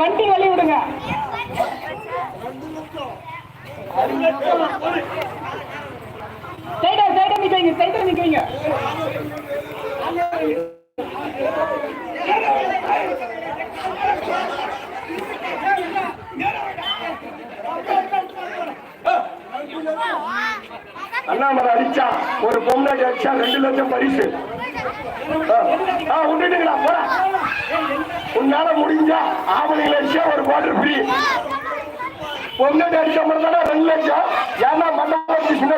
வண்டி வழி விடுங்க. சைடா சைடா நிக்கிறீங்க சைடா நிக்கிறீங்க. அண்ணாமலை அடிச்சா ஒரு பொம்மை அடிச்சா ரெண்டு லட்சம் பரிசு. விட்டுட்டுங்களா போட. உன்னால முடிஞ்சா ஆவணி லட்சம் ஒரு குவார்டர் ஃப்ரீ ஒன்னு அடிச்ச ரெண்டு லட்சம். ஏன்னா மண்டபம் சின்ன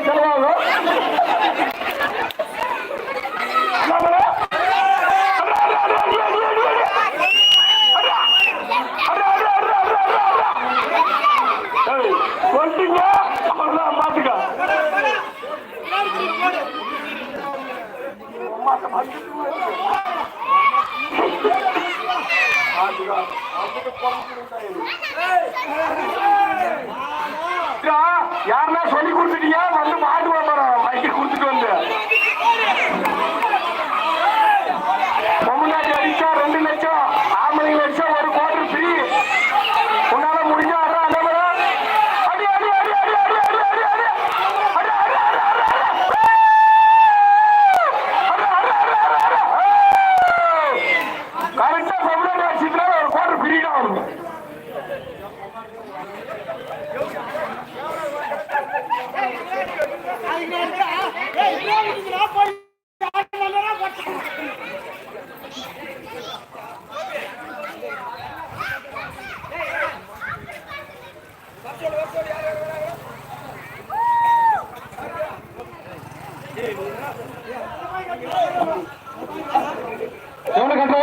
ఎవరికంటే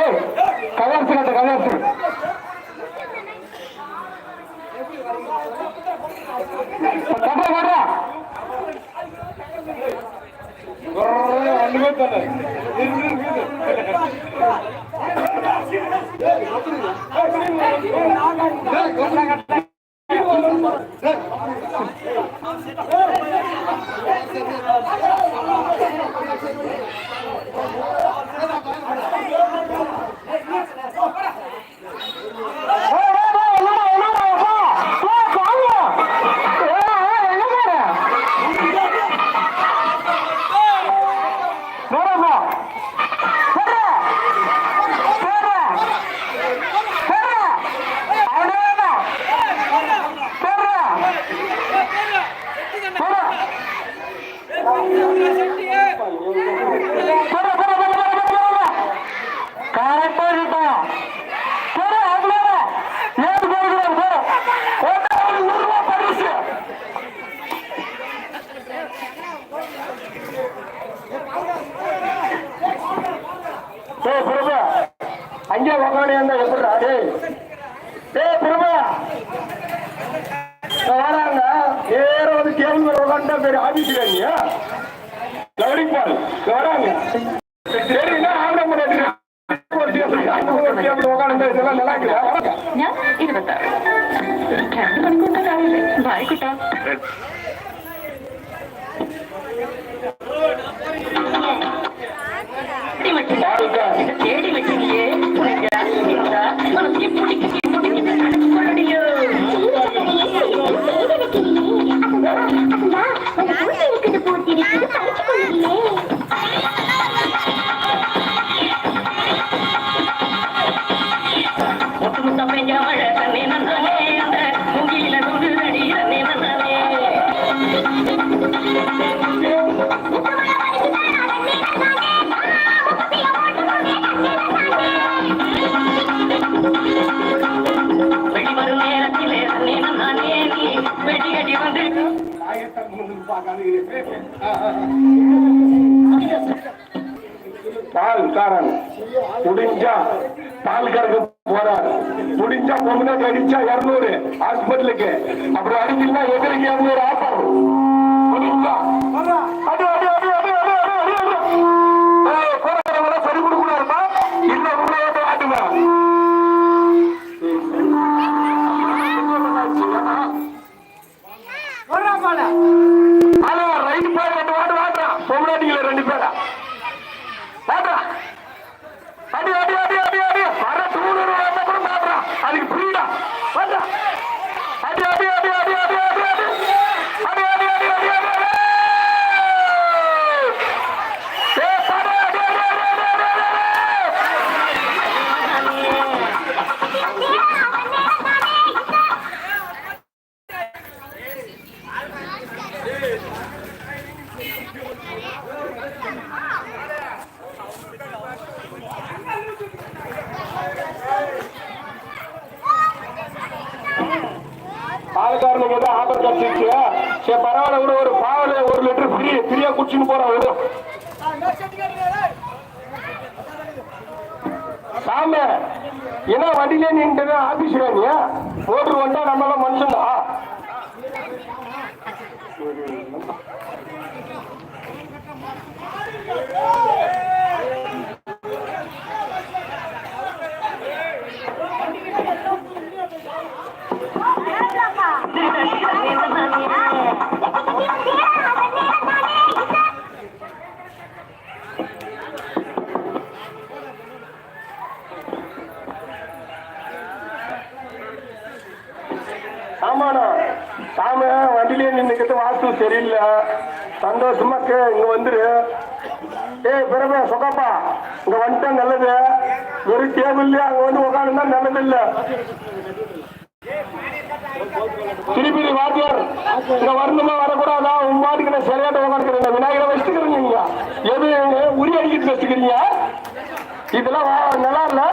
కవర్సినట్టు కవర్సి చెప్పరా పడరా అనుకుంటున్నారు என்ன பகவானே இருந்தா எப்படி ஆடு ஏ பிரபா வராங்க நேரம் வந்து டேபிள் இல்லையா பேர் ஆபீஸ்ல நீ வராங்க. பால்காரன் முடிஞ்சா பால்காரங்க போறார். முடிஞ்சா முன்னாடி அடிச்சா இருநூறு ஹாஸ்பிட்டலுக்கு. அப்புறம் அடிக்கலாம் எதிர்க்கு இருநூறு ஆஃபர். முடிஞ்சா பாலக்காரனுக்கு சரி பரவாயில்ல விட ஒரு பாவல ஒரு லிட்டர் ஃப்ரீ ஃப்ரீயா குடிச்சுன்னு போறான் விடு. சாமி என்ன வண்டியிலே நின்று ஆபீஸ் வேணிய ஓட்டு வந்தா நம்மளும் மனுஷன் மனுஷன் சாமானா சாமி வண்டியிலே நின்னுக்கிட்டு இல்ல சந்தோஷமா கே இங்க வந்துரு. ஏய் பிறகு சொக்கப்பா இங்க வந்துட்டா நல்லது. வெறும் இல்லையா அங்க வந்து உட்காந்துனா நல்லது இல்ல. திருப்பி வாத்தியார் இங்க வரணுமா வரக்கூடாதா? உங்க பாட்டுக்கு நான் சரியாட்ட உட்காந்துக்கிறேன் விநாயகரை வச்சுக்கிறீங்க நீங்க. எது உரி அடிக்கிட்டு வச்சுக்கிறீங்க? இதெல்லாம் நல்லா இல்லை.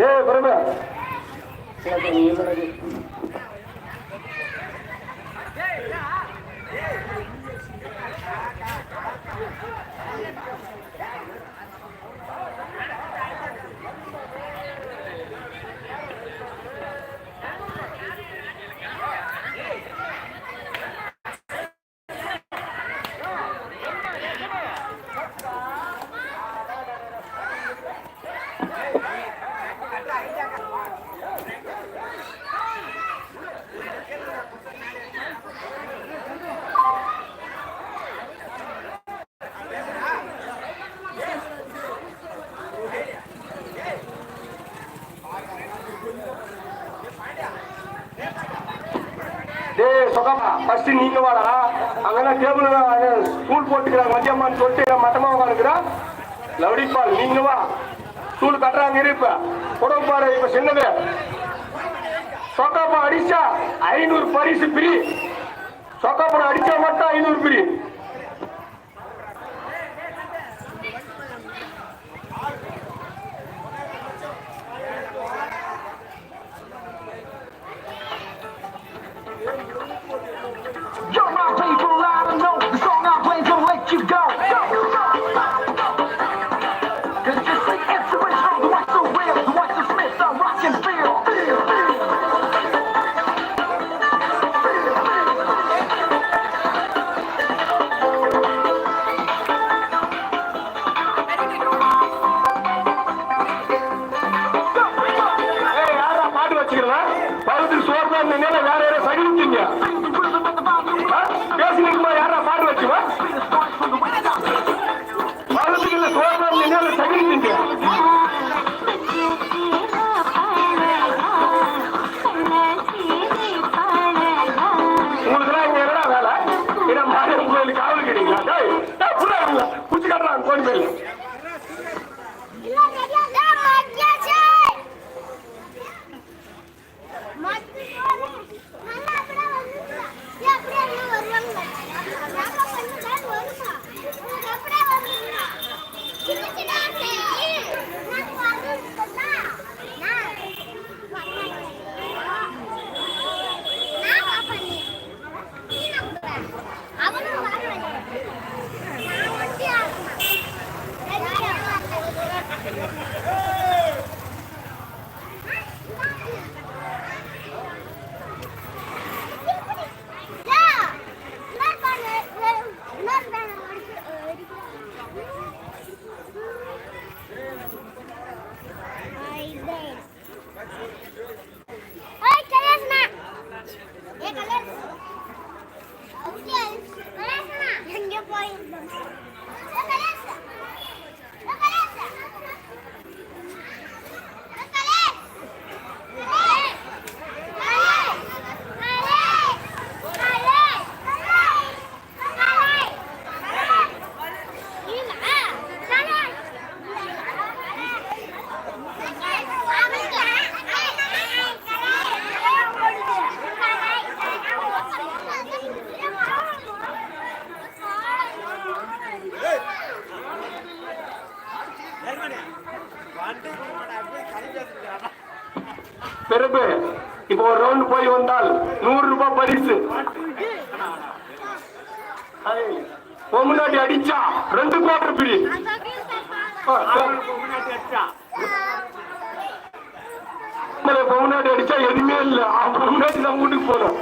ஏய் பிரபு எனக்கு சொகமா ஃபர்ஸ்ட் நீங்க வாடா. அங்கெல்லாம் டேபிள் ஸ்கூல் போட்டுக்கிறாங்க. மதியம்மான்னு சொல்லிட்டு மட்டமா உட்காந்துக்கிறான் லவடிப்பால் நீங்க வா. ஸ்கூல் கட்டுறாங்க இருப்ப. இப்ப பாரு இப்ப சின்னது. சொக்காப்பா அடிச்சா ஐநூறு பரிசு பிரி சொக்காப்பா அடிச்சா மட்டும் ஐநூறு பிரி சோறு தான் நின்று சகிச்சிங்க உங்களுக்கு இங்க என்னடா வேலை? என்ன மாரியம்மன் கோயிலுக்கு காவல் கேட்டீங்களா? டேய் டேய் புள்ள குச்சி காட்டுறாங்க கோயில் Thank you. பிறகு இப்போ ஒரு ரவுண்ட் போய் வந்தால் நூறு ரூபாய் பரிசு. முன்னாடி அடிச்சா ரெண்டு கோட்டர் பிடி. முன்னாடி அடிச்சா எதுவுமே இல்ல. அவங்க தான் நம்ம வீட்டுக்கு போறோம்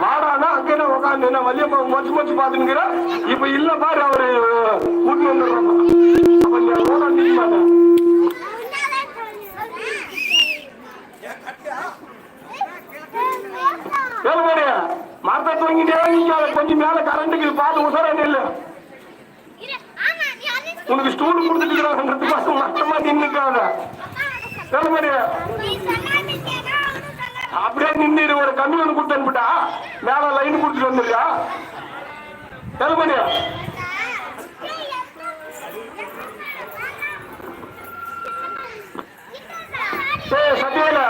வாடானா அங்கே உட்காந்து நான் வலியம்மா மச்சு மச்சு பாத்துக்கிறேன் இப்ப இல்ல பாரு அவரு கூட்டி வந்துடுறோம். அப்ப நீ அதோட நிக்க மாட்டேன் மரத்தை தூங்கிட்டே நிக்காத கொஞ்சம் மேல கரண்ட்டுக்கு பார்த்து உசர இல்ல உனக்கு ஸ்டூல் கொடுத்துட்டு மட்டமா நின்னுக்காத வேலுமணி அப்படியே நின்று ஒரு கம்மி ஒன்று கொடுத்து அனுப்பிட்டா மேல லைன் கொடுத்துட்டு வந்துருக்கா வேலுமணி ஏய் சத்தியவேல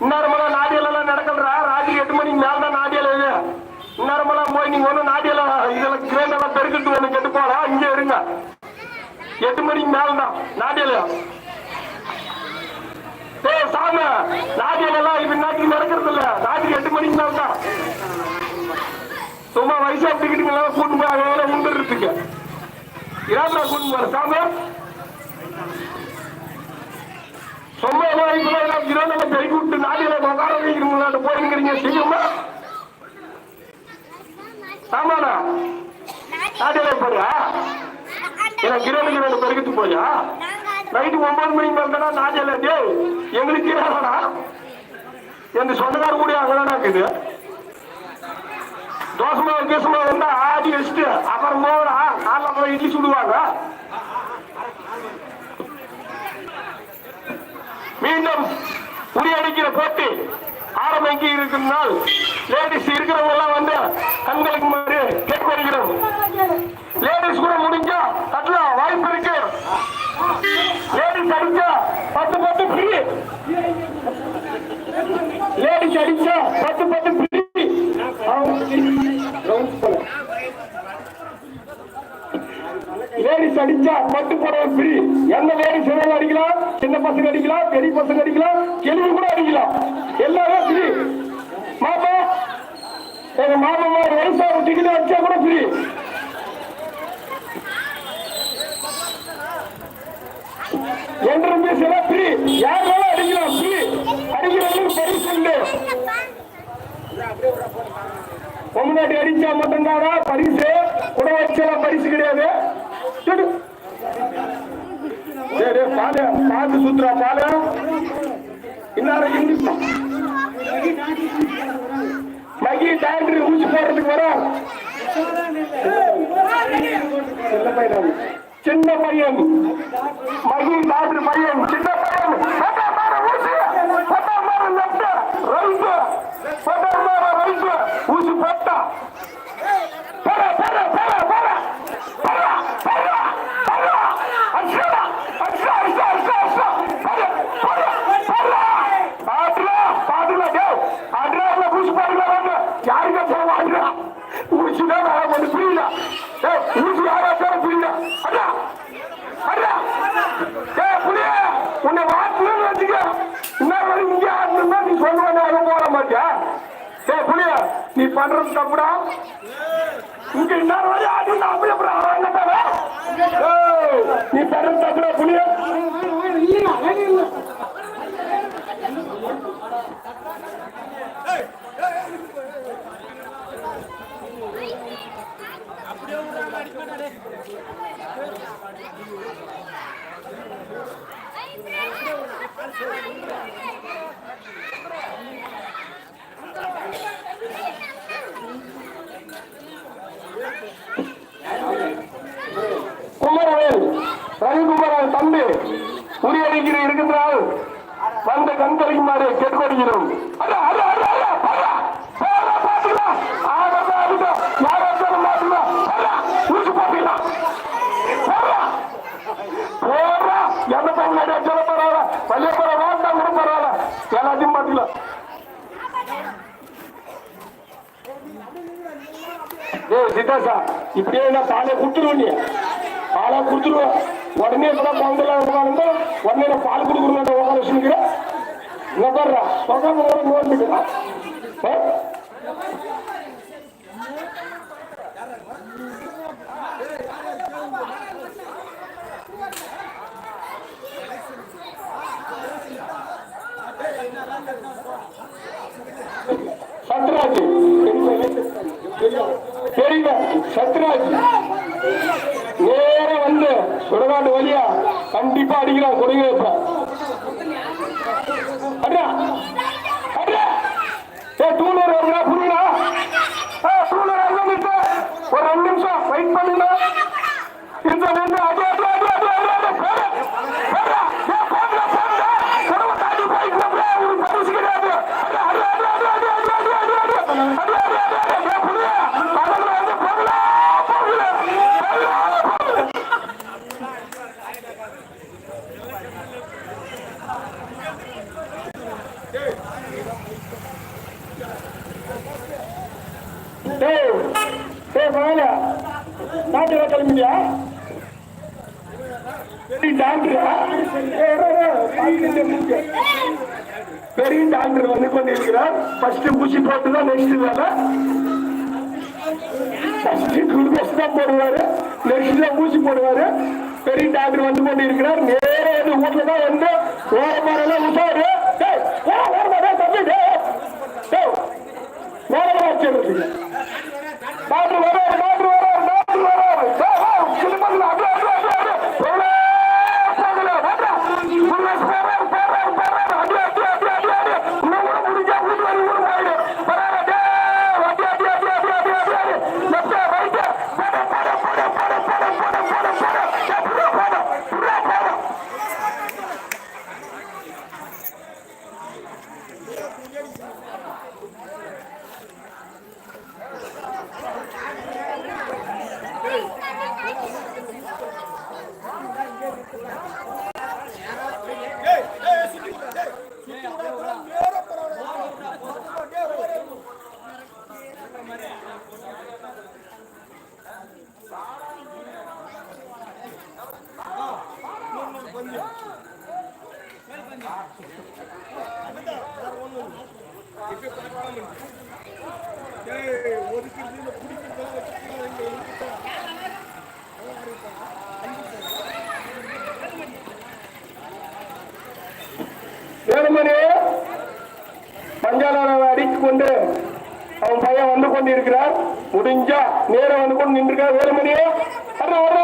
இந்நேரமெல்லாம் நாடியெல்லாம் நடக்கலடா. ராத்திரி எட்டு மணிக்கு மேல தான் நாடியல் இது இந்நேரமெல்லாம் போய் நீங்க ஒன்றும் நாடியெல்லாம் இதெல்லாம் கிரேண்டெல்லாம் பெருக்கிட்டு ஒன்று கெட்டு போலாம் இங்கே இருங்க. எட்டு மணிக்கு மேல தான் நாடியலையா சாமி நாட்டியம் எல்லாம் இப்ப நாட்டுக்கு நடக்கிறது இல்ல எட்டு மணிக்கு மேல தான். சும்மா வயசா டிக்கெட்டுங்க எல்லாம் கூட்டு போய் அங்கே உண்டுறதுக்கு இராம கூட்டு போற சாமி. சும்மா எல்லாம் இருபது பெருக்கி விட்டு நாட்டில உட்கார வைக்கிறீங்களா போயிருக்கிறீங்க செய்யுமா ஆமாடா நாட்டில போறியா? எனக்கு இருபது கிலோ பெருக்கிட்டு போயா நைட்டு ஒன்பது மணிக்கு வந்தனா தானே நாஜல டேய் எங்களுக்கு கீழடா எங்க சொந்தக்கார கூட அங்கதானா இருக்குது. தோசமா கேசமா வந்தா ஆடி வச்சுட்டு அப்புறம் போடா காலைல அப்புறம் இட்லி சுடுவாங்க. மீண்டும் உரியடிக்கிற போட்டி ஆரம்பிக்கு இருக்கும் நாள். லேடிஸ் இருக்கிறவங்க எல்லாம் வந்து கண்களுக்கு முன்னாடி கேட்க வருகிறோம் லேடிஸ் கூட முடிஞ்சா அதுல வாய்ப்பு இருக்கு. லேடிஸ் அடிச்சா பத்து பத்து ஃப்ரீ லேடிஸ் அடிச்சா பத்து பத்து ஃப்ரீ லேடிஸ் அடிச்சா பட்டு புடவை ஃப்ரீ எந்த லேடிஸ் வேணாலும் அடிக்கலாம் சின்ன பசங்க அடிக்கலாம் பெரிய பசங்க அடிக்கலாம் கெளிவு கூட அடிக்கலாம். எல்லாமே ஃப்ரீ மாமா எங்க மாமா ஒரு வயசாக டிக்கெட் அடிச்சா கூட ஃப்ரீ என்று பேசினா ஃப்ரீ யார் வேணாலும் அடிக்கலாம்? ஃப்ரீ அடிக்கிறவங்களுக்கு பரிசு உண்டு முன்னாடி அடிச்சா மட்டும்தானா? பரிசு. கூட பரிசு கிடையாது. சரி. சரி சுத்துறா பாலு இன்னார மகி டாக்டர் ஊசி போடுறதுக்கு பையன் சின்ன பையன் மகி டாக்டர் பையன் சின்ன பையன் பத்தாம் மாற ஊசி பத்தாம் மாற லெப்ட் ரைட் பத்தாம் மாற ரைட் ஊசி போட்டா போட போட போட போட போட போட போட அச்சா அச்சா அச்சா அச்சா அச்சா போட போட போட பாடுறா பாடுறா டேய் ஆடுறா ஊசி பாடுறா வாங்க யாருங்க போவா ஆடுறா ஊசி தான் வர வந்து புரியல ஏய் ஊசி யாரா பேர புரியல அடா அடா ஏய் புரிய உன்னை வாட்டுன்னு வச்சுக்க இன்னும் வரைக்கும் இங்கே ஆடணும்னா நீ சொல்லுவேன் அங்க போட மாட்டியா ஏய் புரிய நீ பண்றது தப்புடா இங்க இன்னொரு வரை ஆடி நான் அப்படியே அப்புறம் அவன் என்ன தர ஏய் நீ பண்றது தப்புடா புரிய குமரவேல் ரவிக்குமரன் தம்பி உரியடிக்கிற இருக்கின்றால் வந்து கண்களிக்குமாறு கேட்டுக்கொள்கிறோம் என்ன பண்ண దిద్దాస ఇప్పుడు ఏదైనా పాలే కుర్తురుండి పాల కుర్తురు ಒಡನೆ ಕೂಡ ಬಂದಿಲ್ಲ ಹೋಗೋಣ ಒಡನೆ ಪಾಲು ಕುಡಿದ್ರು ಹೋಗೋ ಲಕ್ಷಣ ಗಿಡ ಗೊಬ್ಬರ ಹೊಸ ನೋಡ್ಬಿಟ್ಟಿಲ್ಲ கண்டிப்பா அடிக்கிறான் கொடுங்க இப்ப নেক্সিলাটা குடும்பம் போடுவாரு நெக்ஸ்ட்ல ஊசி போடுவாரு பெரிய வந்து கொண்டு இருக்கிறார் நேர வந்து வீட்டுல தான் வந்து ஓரமாரெல்லாம் விட்டாரு ஓரமாடா தம்பி ஓரமாக வச்சிருக்கீங்க பஞ்சாலாவை அடித்துக்கொண்டு அவன் பையன் வந்து கொண்டு இருக்கிறார் முடிஞ்சா நேரம் வந்து கொண்டு நின்றுக்கா வேலுமணியே வர்ற வர்ற